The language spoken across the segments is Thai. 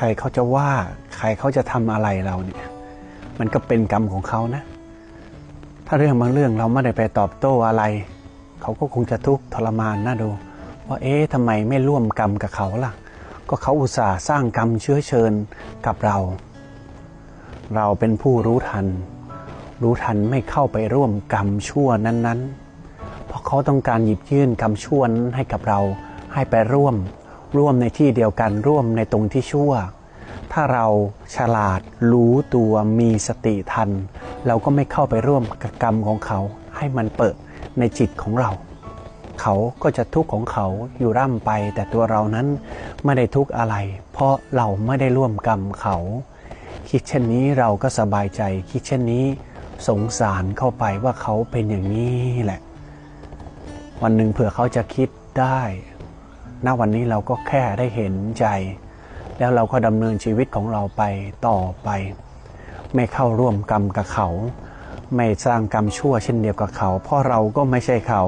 ใครเขาจะว่าใครเขาจะทำอะไรเราเนี่ยมันก็เป็นกรรมของเขานะ ถ้าเรื่องบางเรื่องเราไม่ได้ไปตอบโต้อะไร เขาก็คงจะทุกข์ทรมานน่าดู ว่าเอ๊ะทำไมไม่ร่วมกรรมกับเขาล่ะ ก็เขาอุตส่าห์สร้างกรรมเชื้อเชิญกับเรา เราเป็นผู้รู้ทัน รู้ทันไม่เข้าไปร่วมกรรมชั่วนั้นๆ เพราะเขาต้องการหยิบยื่นกรรมชั่วนั้นให้กับเราให้ไปร่วม ร่วมในที่เดียวกันร่วมในตรงที่ชั่ว ถ้าเราฉลาดรู้ตัวมีสติทัน เราก็ไม่เข้าไปร่วมกับกรรมของเขา ให้มันเปิดในจิตของเรา เขาก็จะทุกข์ของเขาอยู่ร่ำไป แต่ตัวเรานั้นไม่ได้ทุกข์อะไร เพราะเราไม่ได้ร่วมกรรมเขา คิดเช่นนี้เราก็สบายใจ คิดเช่นนี้สงสารเข้าไปว่าเขาเป็นอย่างนี้แหละ วันหนึ่งเผื่อเขาจะคิดได้ ณวันนี้เราก็แค่ได้เห็นใจ แล้วเราก็ดำเนินชีวิตของเราไปต่อไป ไม่เข้าร่วมกรรมกับเขา ไม่สร้างกรรมชั่วเช่นเดียวกับเขา เพราะเราก็ไม่ใช่เขา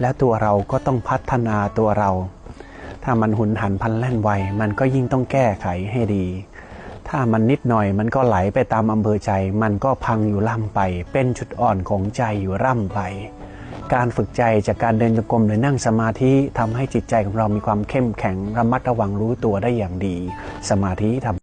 และตัวเราก็ต้องพัฒนาตัวเรา ถ้ามันหุนหันพันแล่นไวมันก็ยิ่งต้องแก้ไขให้ดี ถ้ามันนิดหน่อยมันก็ไหลไปตามอำเภอใจ มันก็พังอยู่ล่ำไป เป็นจุดอ่อนของใจอยู่ร่ำไป การฝึกใจจากการเดินจงกรมหรือนั่งสมาธิทำให้จิตใจของเรามีความเข้มแข็งระมัดระวังรู้ตัวได้อย่างดี สมาธิทำ